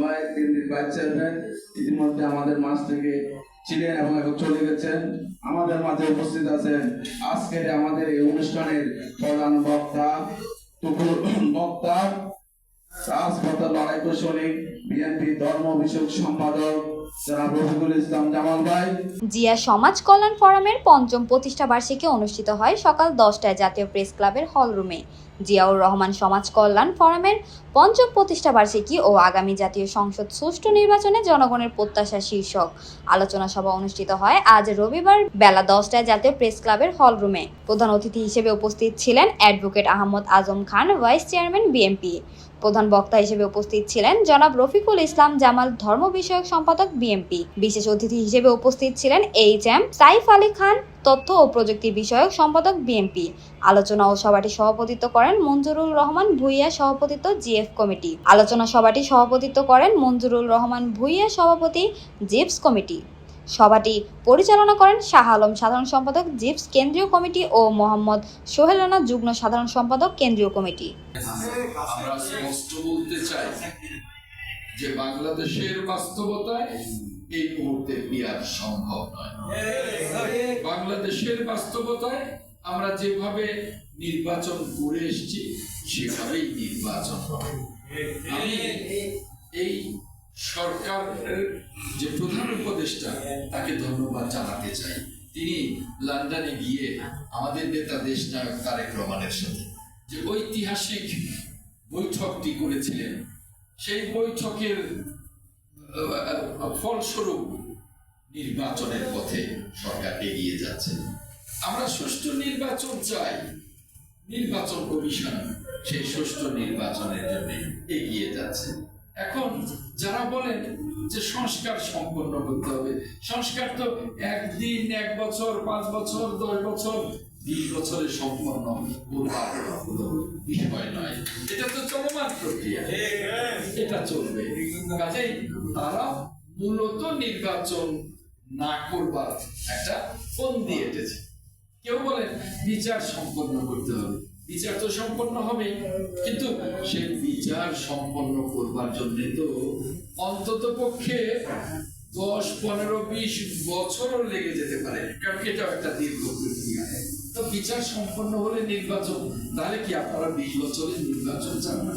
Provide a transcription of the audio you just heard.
ভাই কেন্দ্রীর vice chairman ইতিমধ্যে আমাদের মাঝ থেকে ছিলেন এবং এখন চলে গেছেন। আমাদের মাঝে উপস্থিত আছেন আজকের আমাদের এই অনুষ্ঠানের প্রধান বক্তা টুকুর বক্তা রাজপথে লড়াই সৈনিক বিএনপি ধর্ম বিষয়ক সম্পাদক জিয়া সমাজ কল্যাণ ফোরামের পঞ্চম প্রতিষ্ঠা বার্ষিকী অনুষ্ঠিত হয় সকাল দশটায় জাতীয় প্রেস ক্লাবের হলরুমে। জিয়াউর রহমান সমাজ কল্যাণ ফোরামের পঞ্চম প্রতিষ্ঠা বার্ষিকী ও আগামী জাতীয় সংসদ সুষ্ঠু নির্বাচনে জনগণের প্রত্যাশা শীর্ষক। আলোচনা সভা অনুষ্ঠিত হয় আজ রবিবার বেলা দশটায় জাতীয় প্রেস ক্লাবের হলরুমে। প্রধান অতিথি হিসেবে উপস্থিত ছিলেন advocate Ahmad Azam Khan, vice chairman BNP. প্রধান বক্তা হিসেবে উপস্থিত ছিলেন জনাব রফিকুল ইসলাম জামাল, ধর্ম বিষয়ক সম্পাদক বিএমপি। বিশেষ অতিথি হিসেবে উপস্থিত ছিলেন এইচ এম সাইফ আলী খান, তথ্য ও প্রযুক্তি বিষয়ক সম্পাদক বিএমপি। আলোচনা ও সভাটি সভাপতিত্ব করেন মঞ্জুরুল রহমান ভুইয়া, সভাপতিত্ব জিএফ কমিটি। আলোচনা সভাটি সভাপতিত্ব করেন মঞ্জুরুল রহমান ভুইয়া, সভাপতি জিপস কমিটি। সভাটি পরিচালনা করেন শাহ আলম সাধারণ সম্পাদক জিপস কেন্দ্রীয় কমিটি ও মোহাম্মদ সোহেল রানা যুগ্ম সাধারণ সম্পাদক কেন্দ্রীয় কমিটি। যে বাংলাদেশের বাস্তবতায় এই মুহূর্তে বিয়ার সম্ভব নয়। বাংলাদেশের বাস্তবতায় আমরা যেভাবে নির্বাচন করে এসেছি, সেভাবেই নির্বাচন হবে। এই সরকারের যে প্রধান উপদেষ্টা, তাকে ধন্যবাদ জানাতে চাই। তিনি লন্ডনে গিয়ে আমাদের নেতা দেশ নায়ক তারেক রহমানের সাথে যে ঐতিহাসিক বৈঠকটি করেছিলেন সেই বৈঠকের ফলস্বরূপ নির্বাচনের পথে সরকার এগিয়ে যাচ্ছে। আমরা সুষ্ঠু নির্বাচন চাই। নির্বাচন কমিশন সেই সুষ্ঠু নির্বাচনের জন্য এগিয়ে যাচ্ছে। এখন যারা বলেন যে সংস্কার সম্পন্ন করতে হবে, সংস্কার তো একদিন, এক বছর, পাঁচ বছর, দশ বছর, বিশ বছরে সম্পন্ন বিষয় নয়। এটা তো এটা চলবে কাজেই তারা মূলত নির্বাচন না করবার একটা ফোন দিয়ে এটেছে কেউ বলেন বিচার সম্পন্ন করতে হবে বিচার তো সম্পন্ন হবে কিন্তু সেই বিচার সম্পন্ন করবার জন্য তো অন্তত পক্ষে দশ পনেরো বিশ বছরও লেগে যেতে পারে। কারণ এটাও একটা দীর্ঘ প্রক্রিয়া। তো বিচার সম্পন্ন হলে নির্বাচন, তাহলে কি আপনারা বিশ বছরের নির্বাচন চান না